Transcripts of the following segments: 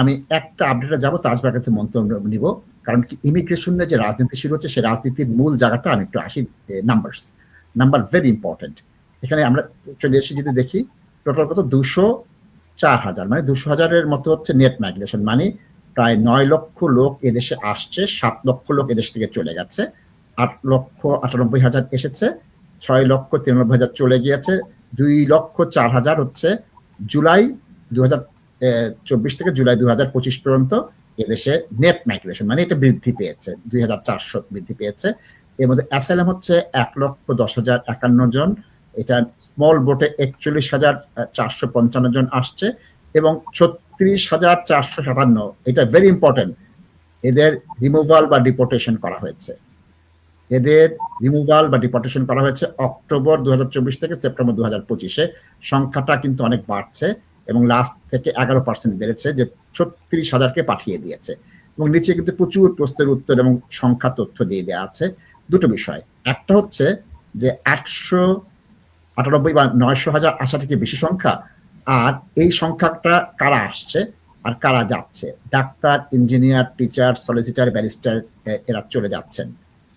আমি একটা আপডেটে যাব তাজবার কাছে মন্তব্য নিব। কারণ কি ইমিগ্রেশনের যে রাজনীতি শুরু হচ্ছে সেই রাজনীতির মূল জায়গাটা আমি একটু আসি নাম্বারস নাম্বার ভেরি ইম্পর্টেন্ট এখানে আমরা চলে এসে যদি দেখি টোটাল কত? দুশো চার হাজার। মানে দুশো হাজারের মতো হচ্ছে নেট মাইগ্রেশন মানে প্রায় নয় লক্ষ লোক এদেশে আসছে, সাত লক্ষ লোক এদেশ থেকে চলে গেছে। আট লক্ষ আটানব্বই হাজার এসেছে, ছয় লক্ষ তিরানব্বই হাজার চলে গিয়েছে, দুই লক্ষ চার হাজার হচ্ছে জুলাই দু হাজার চব্বিশ থেকে জুলাই দু হাজার পঁচিশ পর্যন্ত এদেশে নেট মাইগ্রেশন মানে এটা বৃদ্ধি পেয়েছে, দুই হাজার চারশো বৃদ্ধি পেয়েছে। এর মধ্যে অ্যাসাইলাম হচ্ছে এক লক্ষ দশ হাজার একান্ন জন, এটা স্মল বোটে একচল্লিশ হাজার চারশো পঞ্চান্ন জন আসছে এবং ছত্রিশ হাজার চারশো সাতান্ন, এটা ভেরি ইম্পর্টেন্ট এদের রিমুভাল বা ডিপোর্টেশন করা হয়েছে। এদের রিমুভাল বা ডিপোর্টেশন করা হয়েছে অক্টোবর দুই হাজার চব্বিশ থেকে সেপ্টেম্বর দু হাজার পঁচিশে, সংখ্যাটা কিন্তু অনেক বাড়ছে। এবং লাস্ট থেকে এগারো পার্সেন্ট বেড়েছে, যে ছত্রিশ হাজারকে পাঠিয়ে দিয়েছে। এবং নিচে কিন্তু প্রচুর প্রশ্নের উত্তর এবং সংখ্যা তথ্য দিয়ে দেওয়া আছে। দুটো বিষয়। একটা হচ্ছে যে একশো আটানব্বই বা নয়শো হাজার আসা থেকে বেশি সংখ্যা, আর এই সংখ্যাটা কারা আসছে আর কারা যাচ্ছে? Doctor engineer teacher solicitor barrister এরা চলে যাচ্ছেন।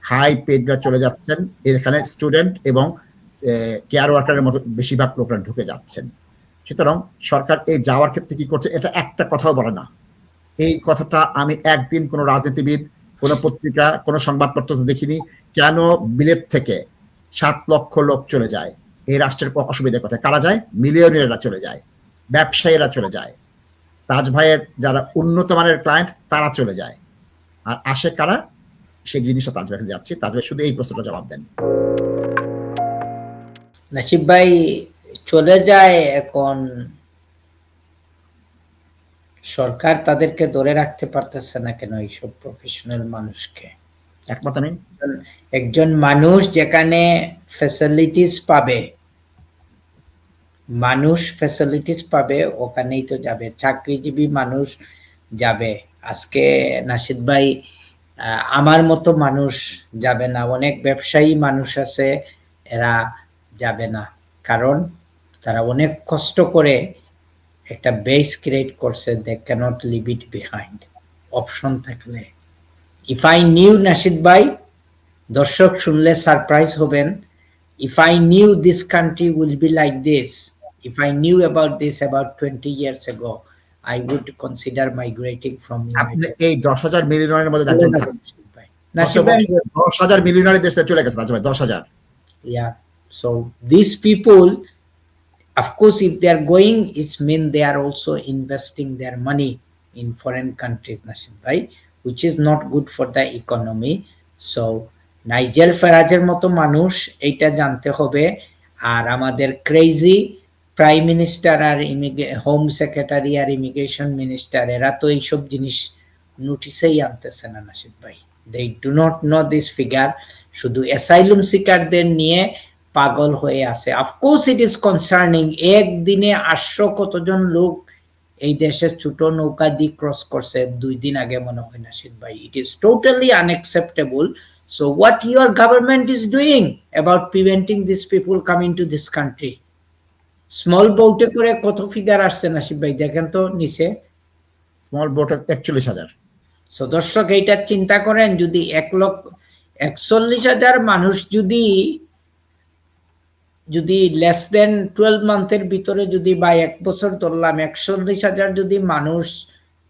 হাই পেডরা চলে যাচ্ছেন। এখানে স্টুডেন্ট এবং কেয়ার ওয়ার্কারের মতো বেশিরভাগ লোকরা ঢুকে যাচ্ছেন। সুতরাং সরকার এই যাওয়ার ক্ষেত্রে কি করছে, এটা একটা কথাও বলে না। এই কথাটা আমি একদিন কোনো রাজনীতিবিদ, কোনো পত্রিকা, কোনো সংবাদপত্র দেখিনি, কেন বিলেত থেকে সাত লক্ষ লোক চলে যায়? এই রাষ্ট্রের অসুবিধার কথা কারা যায়? মিলিয়নিয়াররা চলে যায়, ব্যবসায়ীরা চলে যায়, তাজ ভাইয়ের যারা উন্নত মানের ক্লায়েন্ট তারা চলে যায়। আর আসে কারা? সেই জিনিসটা তাজ ভাইকে যাচ্ছে। তাজ ভাই শুধু এই প্রশ্নটা জবাব দেন। নাসিব ভাই চলে যায় এখন। সরকার তাদেরকে ধরে রাখতে পারতেছে না কেন এইসব প্রফেশনাল মানুষকে? একমত নেই একজন মানুষ যেখানে ফ্যাসিলিটিস পাবে মানুষ ফ্যাসিলিটিস পাবে ওখানেই তো যাবে। চাকরিজীবী মানুষ যাবে। আজকে নাসিদ ভাই আমার মতো মানুষ যাবে না। অনেক ব্যবসায়ী মানুষ আছে এরা যাবে না। কারণ তারা অনেক কষ্ট করে একটা বেস ক্রিয়েট করছে they can't leave it behind option থাকলে। ইফ আই নিউ নাসিদ ভাই দর্শক শুনলে সারপ্রাইজ হবেন। If I knew this country will be like this I knew about this about 20 years ago, I would consider migrating from আপনি এই দশ হাজার মিলিয়নের মধ্যে দশ হাজার মিলিয়নের দেশে চলে গেছে দশ হাজার। Yeah so these people of course if they are going it mean they are also investing their money in foreign countries bhai which is not good for the economy so Nigel ফেরাজের মতো মানুষ এইটা জানতে হবে আর আমাদের crazy prime minister আর home secretary আর immigration minister এরা তো এইসব জিনিস নোটিসেই আনতেছে না নাসিদ ভাই they do not know this figure শুধু অ্যাসাইলুম সিকারদের নিয়ে পাগল হয়ে আছে। অফকোর্স ইট ইজ কনসার্নিং একদিনে আটশো কতজন লোক এই দেশের ছোট নৌকা দিয়ে ক্রস করছে। দুই দিন আগে মনে হয় নাসিদ ভাই। It is totally unacceptable so what your government is doing about preventing this people coming to this country small বোটে করে কত ফিগার আসছে নাসিব ভাই? দেখেন তো নিচে। স্মল বোট একচল্লিশ হাজার। সো দর্শক এইটা চিন্তা করেন যদি এক লক্ষ একচল্লিশ হাজার মানুষ যদি যদি লেস দেন টুয়েলভ মান্থের ভিতরে যদি বা এক বছর ধরলাম একচল্লিশ হাজার যদি মানুষ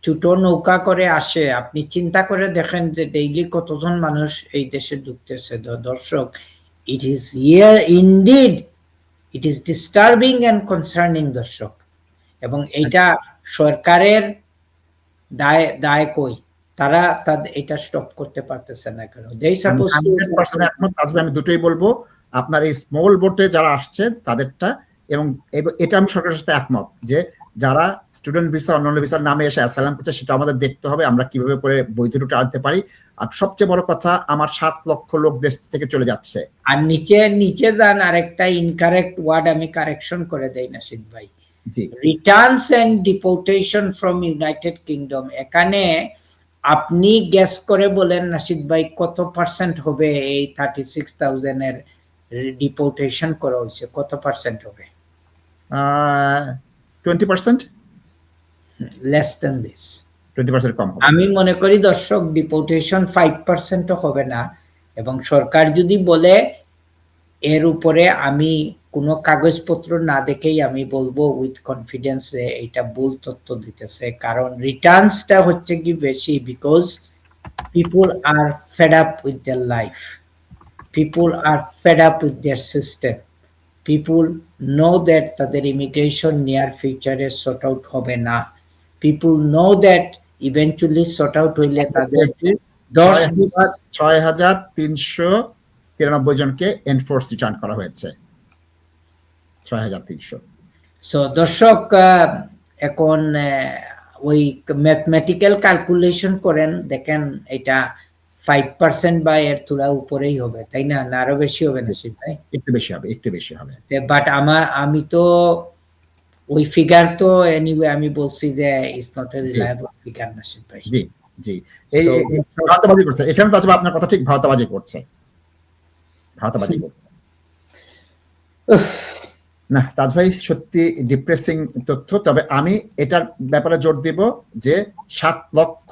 ছোট নৌকা করে আসে আপনি চিন্তা করে দেখেন যে ডেইলি কতজন মানুষ এই দেশে ঢুকতেছে দর্শক it is yeah indeed it is disturbing and concerning দর্শক। এবং এইটা সরকারের দায় দায় কই? তারা তাদের এটা স্টপ করতে পারতেছে না কেন? দেই সাপোজ আমি দুটোই বলব। আপনার এই স্মল বোটে যারা আসছে তাদেরটা এবং এটা আমি সরকারের সাথে একমত যে যারা স্টুডেন্ট ভিসা অন্যান্য ভিসার নামে এসে অ্যাসাইলাম করছে সেটা আমাদের দেখতে হবে আমরা কীভাবে করে বৈধ রুটে আনতে পারি। আর সবচেয়ে বড় কথা আমার সাত লক্ষ লোক দেশ থেকে চলে যাচ্ছে। আর নিচে নিচে যান আরেকটা ইনকারেক্ট ওয়ার্ড আমি কারেকশন করে দেই নাসিদ ভাই। Returns and deportation from United Kingdom এখানে আপনি গ্যাস করে বলেন নাসিদ ভাই কত পার্সেন্ট হবে এই থার্টি সিক্স থাউজেন্ড এর ডিপোর্টেশন করা হয়েছে কত পার্সেন্ট হবে? Twenty percent. টোয়েন্টি পার্সেন্ট কম আমি মনে করি দর্শক ডিপোর্টেশন ফাইভ পার্সেন্টও হবে না এবং সরকার যদি বলে এর উপরে আমি কোনো কাগজপত্র না দেখেই আমি বলব উইথ কনফিডেন্স এটা ভুল তথ্য দিতেছে কারণ রিটার্নসটা হচ্ছে কি বেশি because people are fed up with their life people are fed up with their system people know that তাদের ইমিগ্রেশন নিয়ার ফিউচারে সর্ট আউট হবে না। People know that eventually sort out হইলে তাদের দশ ছয় হাজার তিনশো তিরানব্বই জনকে এনফোর্স রিটার্ন করা হয়েছে। ছয় হাজার তিনশো। সো দর্শক এখন ওই ম্যাথমেটিক্যাল ক্যালকুলেশন করেন দেখেন এটা ফাইভ পার্সেন্ট বা এর তুলা উপরেই হবে তাই না? না আরও বেশি হবে না ভাই একটু বেশি হবে একটু বেশি হবে। বাট আমার আমি তো ওই ফিগার তো এনিওয়ে আমি বলছি যে it's not a reliable figure Nasib ভাই জি জি এই ভারতাবাজি করছে। এখানে তো আপনার কথা ঠিক ভারতাবাজি করছে। ভারতাবাজি করছে। না, তাজ ভাই, সত্যি ডিপ্রেসিং তথ্য, তবে আমি এটার ব্যাপারে জোর দিব যে সাত লক্ষ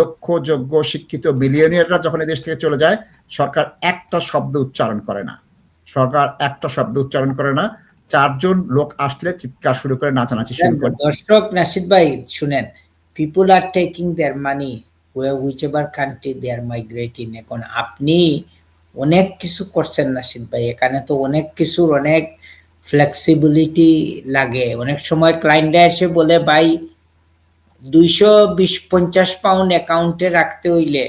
দক্ষ, যোগ্য, শিক্ষিত মিলিয়নিয়াররা যখন দেশ থেকে চলে যায়, সরকার একটা শব্দ উচ্চারণ করে না। সরকার একটা শব্দ উচ্চারণ করে না। চারজন লোক আসলে চিৎকার শুরু করে, নাচানাচি শুরু করে। দর্শক নাসিদ ভাই, শুনেন people are taking their money whichever country they are migrating এখন আপনি অনেক কিছু করছেন নাসিদ ভাই, এখানে তো অনেক কিছুর অনেক ফ্লেক্সিবিলিটি লাগে। অনেক সময় ক্লায়েন্টরা এসে বলে, ভাই, দুইশো বিশ পঞ্চাশ পাউন্ড অ্যাকাউন্টে রাখতে হইলে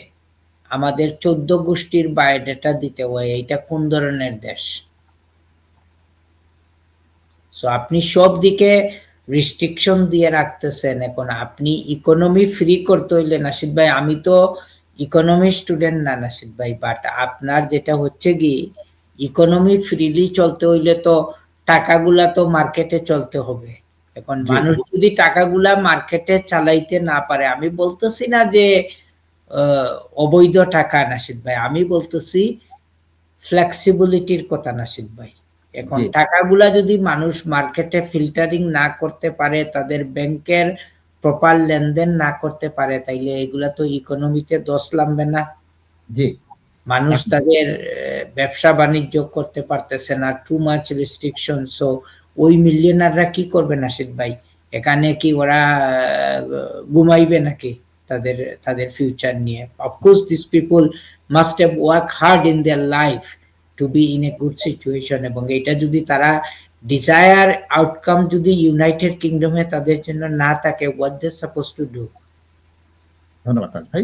আমাদের চোদ্দ গোষ্ঠীর বায়োডাটা দিতে হয় এটা কোন ধরনের দেশ? সো আপনি সব দিকে রিস্ট্রিকশন দিয়ে রাখতেছেন এখন। আপনি ইকোনমি ফ্রি করতে হইলে, নাসিদ ভাই, আমি তো ইকোনমি স্টুডেন্ট না নাসিদ ভাই বাট আপনার যেটা হচ্ছে কি ইকোনমি ফ্রিলি চলতে হইলে তো টাকাগুলা তো মার্কেটে চলতে হবে। এখন মানুষ যদি টাকাগুলা মার্কেটে চালাইতে না পারে আমি বলতেছি না যে অবৈধ টাকা নাসিদ ভাই আমি বলতেছি ফ্লেক্সিবিলিটির কথা নাসিদ ভাই। এখন টাকাগুলা যদি মানুষ মার্কেটে ফিল্টারিং না করতে পারে তাদের ব্যাংকের প্রপার লেনদেন না করতে পারে তাইলে এগুলা তো ইকোনমিতে দোষ নামবে না। জি। মানুষ তাদের ব্যবসা বাণিজ্য করতে পারতেছে না টু মাচ রেস্ট্রিকশন সো ওই মিলিয়নাররা কি করবে নাসিদ ভাই? এখানে কি ওরা ঘুমাইবে নাকি তাদের তাদের ফিউচার নিয়ে? Of course this people must have work hard in their life to be in a good situation এবং এটা যদি তারা ডিজায়ার আউটকাম যদি ইউনাইটেড কিংডমে তাদের জন্য না থাকে what they suppose to do ধন্যবাদ ভাই।